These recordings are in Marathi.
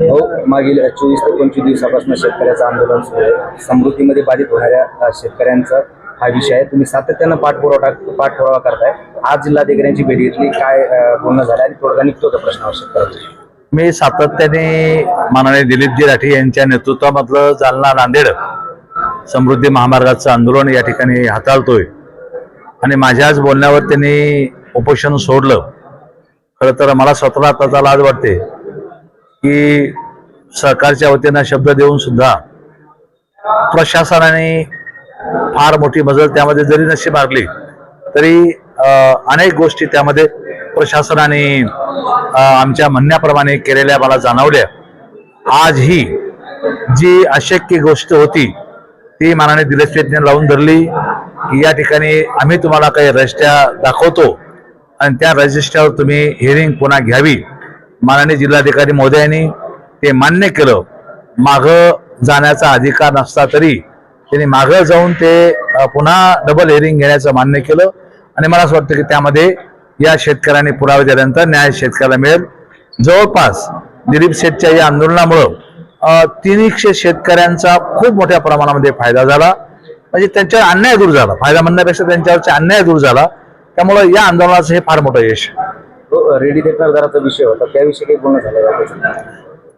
हो मागील चोवीस ते पंचवीस दिवसापासून शेतकऱ्याचं आंदोलन सुरू आहे. समृद्धीमध्ये बाधित होणाऱ्या शेतकऱ्यांचा हा विषय आहे. तुम्ही सातत्यानं पाठपुरवठा पाठपुरावा करताय. आज जिल्हाधिकाऱ्यांची भेट घेतली. काय पूर्ण बोलणं झालं आणि थोडा निघतो का प्रश्न आवश्यक मी सातत्याने माननीय दिलीपजी राठी यांच्या नेतृत्वामधलं जालना नांदेड समृद्धी महामार्गाचं आंदोलन या ठिकाणी हाताळतोय. आणि माझ्याच बोलण्यावर त्यांनी उपोषण सोडलं. खरं तर मला स्वतःला आता लाज वाटते. की सरकारच्या वतीनं शब्द देऊन सुद्धा प्रशासनाने फार मोठी मजल त्यामध्ये जरी नशी मारली तरी अनेक गोष्टी त्यामध्ये प्रशासनाने आमच्या म्हणण्याप्रमाणे केलेल्या मला जाणवल्या. आज ही जी अशक्य गोष्ट होती ती मानाने दिलीप लावून धरली. की या ठिकाणी आम्ही तुम्हाला काही रजिस्ट्या दाखवतो आणि त्या रजिस्ट्रावर तुम्ही हिअरिंग पुन्हा घ्यावी. माननीय जिल्हाधिकारी महोदयांनी ते मान्य केलं. मागं जाण्याचा अधिकार नसता तरी त्यांनी मागं जाऊन ते पुन्हा डबल हिअरिंग घेण्याचं मान्य केलं. आणि मला असं वाटतं की त्यामध्ये या शेतकऱ्यांनी पुरावे दिल्यानंतर न्याय शेतकऱ्याला मिळेल. जवळपास दिलीप शेठच्या या आंदोलनामुळं अ, तीनशे शेतकऱ्यांचा खूप मोठ्या प्रमाणामध्ये फायदा झाला. म्हणजे त्यांच्यावर अन्याय दूर झाला. फायदा म्हणण्यापेक्षा त्यांच्यावरचा अन्याय दूर झाला. त्यामुळं या आंदोलनाचं हे फार मोठं यश हो, रेडी देखणार दराचा विषय होता. त्याविषयी काही बोलणं झालं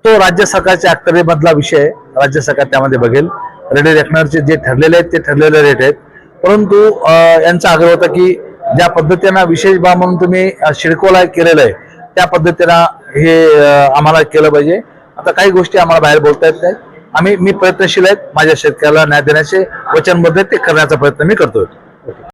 तो राज्य सरकारच्या अखत्यारीमधला विषय आहे. राज्य सरकार त्यामध्ये बघेल. रेडी रेकनरचे जे ठरलेले आहेत ते ठरलेले रेट आहेत. परंतु यांचा आग्रह होता की ज्या पद्धतीनं विशेष बाब म्हणून तुम्ही शिडकोला केलेलं आहे त्या पद्धतीनं हे आम्हाला केलं पाहिजे. आता काही गोष्टी आम्हाला बाहेर बोलता येत नाही आम्ही मी प्रयत्नशील आहेत. माझ्या शेतकऱ्याला न्याय देण्याचे वचनबद्ध आहेत, ते करण्याचा प्रयत्न मी करतोय.